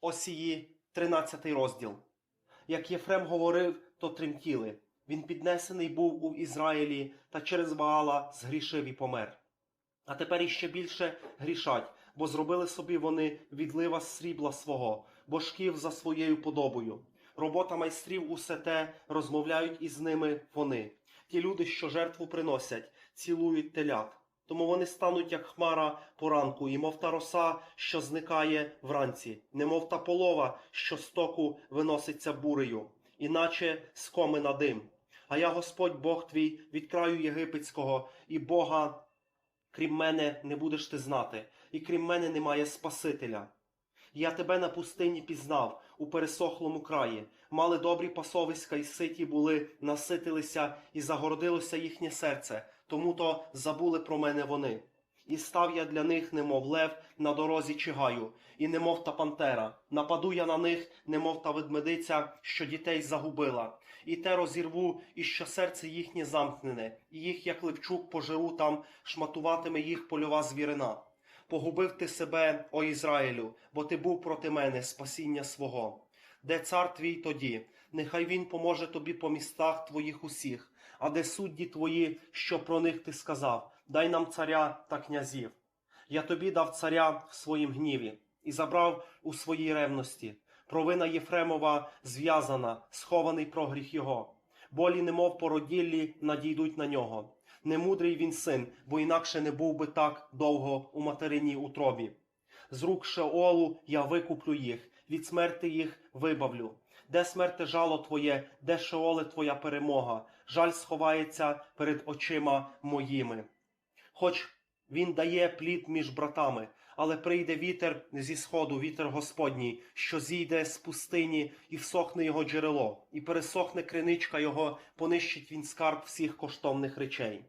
Осії, 13 розділ. Як Єфрем говорив, то тремтіли. Він піднесений був у Ізраїлі та через Ваала згрішив і помер. А тепер іще більше грішать, бо зробили собі вони відлива срібла свого, божків за своєю подобою. Робота майстрів усе те розмовляють із ними вони. Ті люди, що жертву приносять, цілують телят. Тому вони стануть, як хмара поранку, і мов та роса, що зникає вранці, немов та полова, що з току виноситься бурею, іначе скомина дим. А я, Господь Бог твій, від краю єгипетського, і Бога, крім мене, не будеш ти знати, і крім мене немає Спасителя. Я тебе на пустині пізнав у пересохлому краї. Мали добрі пасовиська і ситі були, наситилися, і загородилося їхнє серце, тому то забули про мене вони. І став я для них, немов лев на дорозі чигаю, і немов та пантера. Нападу я на них, немов та ведмедиця, що дітей загубила, і те розірву, і що серце їхнє замкнене, і їх, як левчук, поживу там, шматуватиме їх польова звірина. Погубив ти себе, о Ізраїлю, бо ти був проти мене спасіння свого. Де цар твій тоді? Нехай він поможе тобі по містах твоїх усіх, а де судді твої, що про них ти сказав, дай нам царя та князів. Я тобі дав царя в своїм гніві і забрав у своїй ревності. Провина Єфремова зв'язана, схований прогріх його. Болі, немов породіллі, надійдуть на нього. Немудрий він син, бо інакше не був би так довго у материній утробі. З рук Шеолу я викуплю їх, від смерти їх вибавлю. Де смерте жало твоє, де Шеоле твоя перемога, жаль сховається перед очима моїми. Хоч він дає плід між братами, але прийде вітер зі сходу, вітер Господній, що зійде з пустині, і всохне його джерело, і пересохне криничка його, понищить він скарб всіх коштовних речей.